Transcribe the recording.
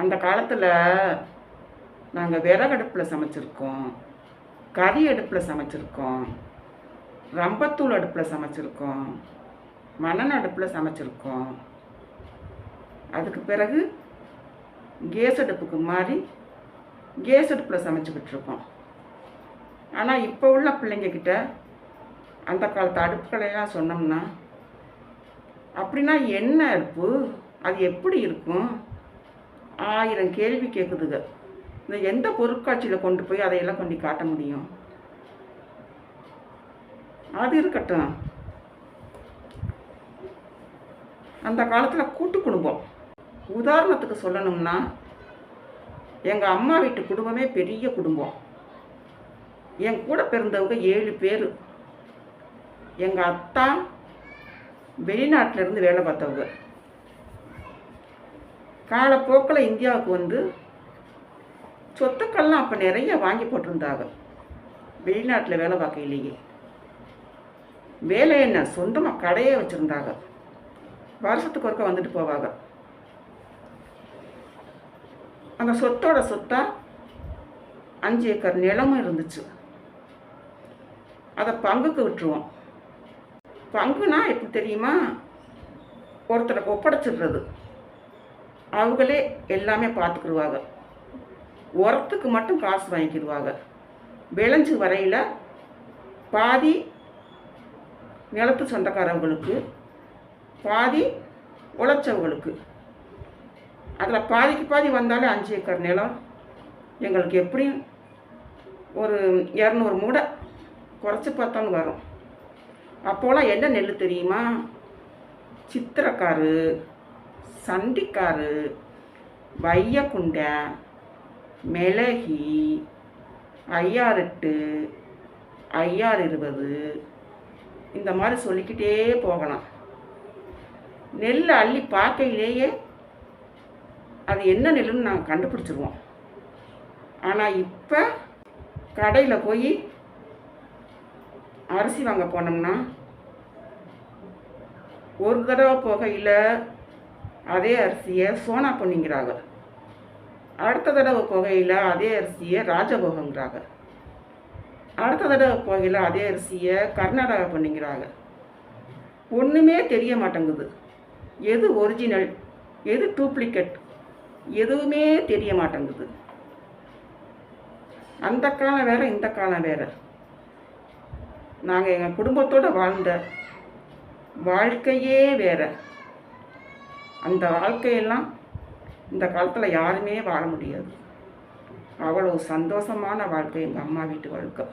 அந்த காலத்தில் நாங்கள் விறகடுப்பில் சமைச்சிருக்கோம் கறி அடுப்பில் சமைச்சிருக்கோம் ரம்பத்தூள் அடுப்பில் சமைச்சிருக்கோம் மணல் அடுப்பில் சமைச்சிருக்கோம். அதுக்கு பிறகு கேஸ் அடுப்புக்கு மாறி கேஸ் அடுப்பில் சமைச்சிக்கிட்டு இருக்கோம் ஆனால் இப்போ உள்ள பிள்ளைங்கக்கிட்ட அந்த காலத்து அடுப்புகளையெல்லாம் சொன்னோம்னா அப்படின்னா என்ன அடுப்பு? அது எப்படி இருக்கும்? ஆயிரம் கேள்வி கேட்குதுங்க இந்த எந்த பொருட்காட்சியில் கொண்டு போய் அதையெல்லாம் கொண்டு காட்ட முடியும்? அது இருக்கட்டும். அந்த காலத்தில் கூட்டு குடும்பம். உதாரணத்துக்கு சொல்லணும்னா எங்கள் அம்மா வீட்டு குடும்பமே பெரிய குடும்பம். என் கூட பிறந்தவங்க ஏழு பேர். எங்கள் அத்தா வெளிநாட்டிலேருந்து வேலை பார்த்தவங்க. காலப்போக்கில் இந்தியாவுக்கு வந்து சொத்துக்கள்லாம் அப்போ நிறைய வாங்கி போட்டிருந்தாங்க. வெளிநாட்டில் வேலை பார்க்கையிலேயே வேலை என்ன? சொந்தமாக கடையே வச்சுருந்தாங்க. வருஷத்துக்கு ஒருக்க வந்துட்டு போவாங்க. அந்த சொத்தோட சொத்தா அஞ்சு ஏக்கர் நிலமும் இருந்துச்சு. அதை பங்குக்கு விட்டுருவோம். பங்குனா எப்படி தெரியுமா? ஒருத்தருக்கு ஒப்படைச்சிடுறது. அவங்களே எல்லாமே பார்த்துக்கிடுவாங்க. உரத்துக்கு மட்டும் காசு வாங்கிக்கிடுவாங்க. விளைஞ்சு வரையில் பாதி நிலத்து சொந்தக்காரவங்களுக்கு பாதி உழைச்சவங்களுக்கு. அதில் பாதிக்கு பாதி வந்தாலே அஞ்சு ஏக்கர் நிலம். எங்களுக்கு எப்படியும் ஒரு இரநூறு மூடை குறைச்சி பார்த்தாலும் வரும். அப்போலாம் என்ன நெல் தெரியுமா? சித்திரக்காரு. சண்டிக்காரு வையக்குண்டை மிளகி ஐயாரெட்டு ஐயாறு இருபது இந்த மாதிரி சொல்லிக்கிட்டே போகலாம். நெல் அள்ளி பார்க்கையிலேயே அது என்ன நெல்லுன்னு நாங்கள் கண்டுபிடிச்சிருவோம். ஆனால் இப்போ கடையில் போய் அரிசி வாங்க போனோம்னா ஒரு தடவை போகையில் அதே அரிசியை சோனா பொன்னிங்கிறாங்க அடுத்த தடவை புகையில் அதே அரிசியை ராஜபோகங்கிறாங்க அடுத்த தடவை புகையில் அதே அரிசியை கர்நாடகா பண்ணிக்கிறாங்க ஒன்றுமே தெரிய மாட்டேங்குது. எது ஒரிஜினல் எது டூப்ளிகேட் எதுவுமே தெரிய மாட்டேங்குது. அந்த காலம் வேறு இந்த காலம் வேறு. நாங்கள் எங்கள் குடும்பத்தோடு வாழ்ந்த வாழ்க்கையே வேறு. அந்த வாழ்க்கையெல்லாம் இந்த காலத்தில் யாருமே வாழ முடியாது. அவ்வளோ சந்தோஷமான வாழ்க்கை எங்கள் அம்மா வீட்டு வாழ்க்கை.